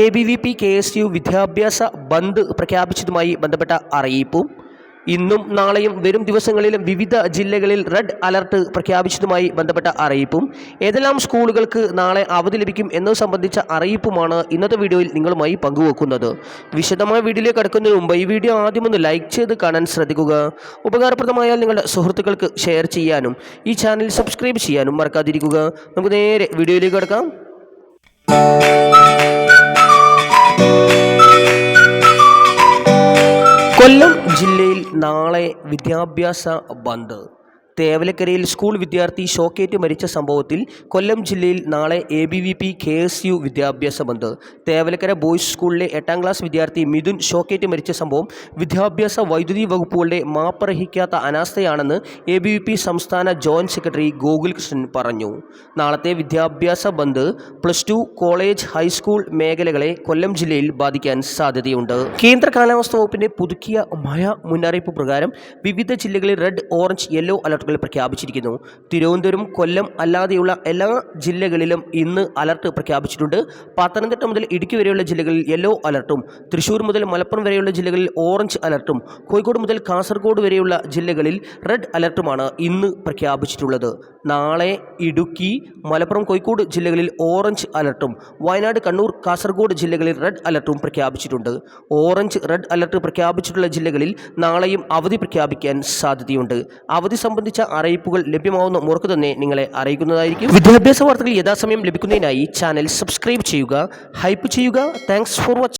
A B V P K S U വിദ്യാഭ്യാസ ബന്ദ് പ്രഖ്യാപിച്ചതുമായി ബന്ധപ്പെട്ട അറിയിപ്പും ഇന്നും നാളെയും വരും ദിവസങ്ങളിലും വിവിധ ജില്ലകളിൽ റെഡ് അലർട്ട് പ്രഖ്യാപിച്ചതുമായി ബന്ധപ്പെട്ട അറിയിപ്പും. ഏതെല്ലാം സ്കൂളുകൾക്ക് നാളെ അവധി ലഭിക്കും എന്നത് സംബന്ധിച്ച അറിയിപ്പുമാണ് ഇന്നത്തെ വീഡിയോയിൽ നിങ്ങളുമായി പങ്കുവെക്കുന്നത്. വിശദമായ വീഡിയോയിലേക്ക് കടക്കുന്നതിന് മുമ്പ് ഈ വീഡിയോ ആദ്യം ഒന്ന് ലൈക്ക് ചെയ്ത് കാണാൻ ശ്രദ്ധിക്കുക. ഉപകാരപ്രദമായാൽ നിങ്ങളുടെ സുഹൃത്തുക്കൾക്ക് ഷെയർ ചെയ്യാനും ഈ ചാനൽ സബ്സ്ക്രൈബ് ചെയ്യാനും മറക്കാതിരിക്കുക. നമുക്ക് നേരെ വീഡിയോയിലേക്ക് കിടക്കാം. കൊല്ലം ജില്ലയിൽ നാളെ വിദ്യാഭ്യാസ ബന്ദ്. തേവലക്കരയിൽ സ്കൂൾ വിദ്യാർത്ഥി ഷോക്കേറ്റ് മരിച്ച സംഭവത്തിൽ കൊല്ലം ജില്ലയിൽ നാളെ A B V P K S U വിദ്യാഭ്യാസ ബന്ദ് തേവലക്കര ബോയ്സ് സ്കൂളിലെ എട്ടാം ക്ലാസ് വിദ്യാർത്ഥി മിഥുൻ ഷോക്കേറ്റ് മരിച്ച സംഭവം വിദ്യാഭ്യാസ വൈദ്യുതി വകുപ്പുകളുടെ മാപ്പർഹിക്കാത്ത അനാസ്ഥയാണെന്ന് എ ബി വി പി സംസ്ഥാന ജോയിന്റ് സെക്രട്ടറി ഗോകുൽകൃഷ്ണൻ പറഞ്ഞു. നാളത്തെ വിദ്യാഭ്യാസ bandh plus two college high school മേഖലകളെ കൊല്ലം ജില്ലയിൽ ബാധിക്കാൻ സാധ്യതയുണ്ട്. കേന്ദ്ര കാലാവസ്ഥാ വകുപ്പിന്റെ പുതുക്കിയ മഴ മുന്നറിയിപ്പ് പ്രകാരം വിവിധ ജില്ലകളിൽ റെഡ് ഓറഞ്ച് യെല്ലോ അലർട്ടുകൾ പ്രഖ്യാപിച്ചിരിക്കുന്നു. തിരുവനന്തപുരം കൊല്ലം അല്ലാതെയുള്ള എല്ലാ ജില്ലകളിലും ഇന്ന് അലർട്ട് പ്രഖ്യാപിച്ചിട്ടുണ്ട്. പത്തനംതിട്ട മുതൽ ഇടുക്കി വരെയുള്ള ജില്ലകളിൽ യെല്ലോ അലർട്ടും. തൃശ്ശൂർ മുതൽ മലപ്പുറം വരെയുള്ള ജില്ലകളിൽ ഓറഞ്ച് അലർട്ടും. കോഴിക്കോട് മുതൽ കാസർഗോഡ് വരെയുള്ള ജില്ലകളിൽ റെഡ് അലർട്ടുമാണ് ഇന്ന് പ്രഖ്യാപിച്ചിട്ടുള്ളത്. നാളെ ഇടുക്കി മലപ്പുറം കോഴിക്കോട് ജില്ലകളിൽ ഓറഞ്ച് അലർട്ടും. വയനാട് കണ്ണൂർ കാസർഗോഡ് ജില്ലകളിൽ റെഡ് അലർട്ടും പ്രഖ്യാപിച്ചിട്ടുണ്ട്. ഓറഞ്ച് റെഡ് അലർട്ട് പ്രഖ്യാപിച്ചിട്ടുള്ള ജില്ലകളിൽ നാളെയും അവധി പ്രഖ്യാപിക്കാൻ സാധ്യതയുണ്ട്. അവധി സംബന്ധിച്ച അറിയിപ്പുകൾ ലഭ്യമാവുന്ന മുറക്ക് തന്നെ നിങ്ങളെ അറിയിക്കുന്നതായിരിക്കും. വിദ്യാഭ്യാസ വാർത്തകൾ യഥാസമയം ലഭിക്കുന്നതിനായി ചാനൽ സബ്സ്ക്രൈബ് ചെയ്യുക ഹൈപ്പ് ചെയ്യുക. Thanks for watching